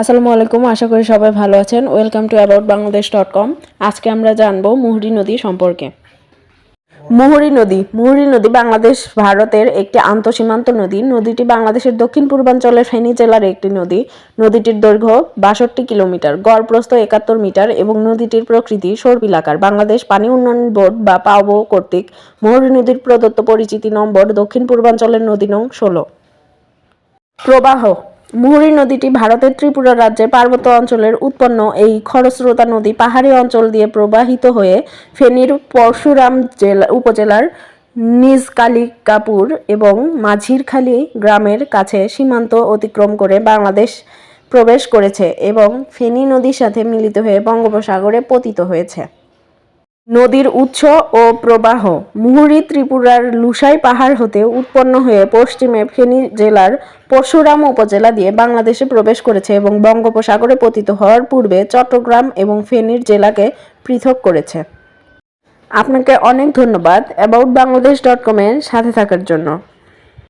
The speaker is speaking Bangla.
আসসালামু আলাইকুম, আশা করি সবাই ভালো আছেন। Welcome to about Bangladesh dot com আজকে আমরা জানব মুহুরী নদী সম্পর্কে। মুহুরী নদী মুহুরী নদী বাংলাদেশ, ভারতের একটি আন্তঃসীমান্ত নদী। নদীটি বাংলাদেশের দক্ষিণ পূর্বাঞ্চলের ফেনী জেলার একটি নদী। নদীটির দৈর্ঘ্য বাষট্টি কিলোমিটার গড় প্রস্থ একাত্তর মিটার এবং নদীটির প্রকৃতি সর্বিলাকার বাংলাদেশ পানি উন্নয়ন বোর্ড বা পাওবো কর্তৃক মুহুরী নদীর প্রদত্ত পরিচিতি নম্বর দক্ষিণ পূর্বাঞ্চলের নদী নং ষোলো। প্রবাহ মুহুরী নদীটি ভারতের ত্রিপুরা রাজ্যের পার্বত্য অঞ্চলের উৎপন্ন এই খরস্রোতা নদী পাহাড়ি অঞ্চল দিয়ে প্রবাহিত হয়ে ফেনীর পরশুরাম জেলা উপজেলার নিজকালিকাপুর এবং মাঝিরখালী গ্রামের কাছে সীমান্ত অতিক্রম করে বাংলাদেশ প্রবেশ করেছে এবং ফেনী নদীর সাথে মিলিত হয়ে বঙ্গোপসাগরে পতিত হয়েছে। নদীর উৎস ও প্রবাহ। মুহুরি ত্রিপুরার লুসাই পাহাড় হতে উৎপন্ন হয়ে পশ্চিমে ফেনী জেলার পরশুরাম উপজেলা দিয়ে বাংলাদেশে প্রবেশ করেছে এবং বঙ্গোপসাগরে পতিত হওয়ার পূর্বে চট্টগ্রাম এবং ফেনীর জেলাকে পৃথক করেছে। আপনাকে অনেক ধন্যবাদ। অ্যাবাউট বাংলাদেশ ডট কমের সাথে থাকার জন্য।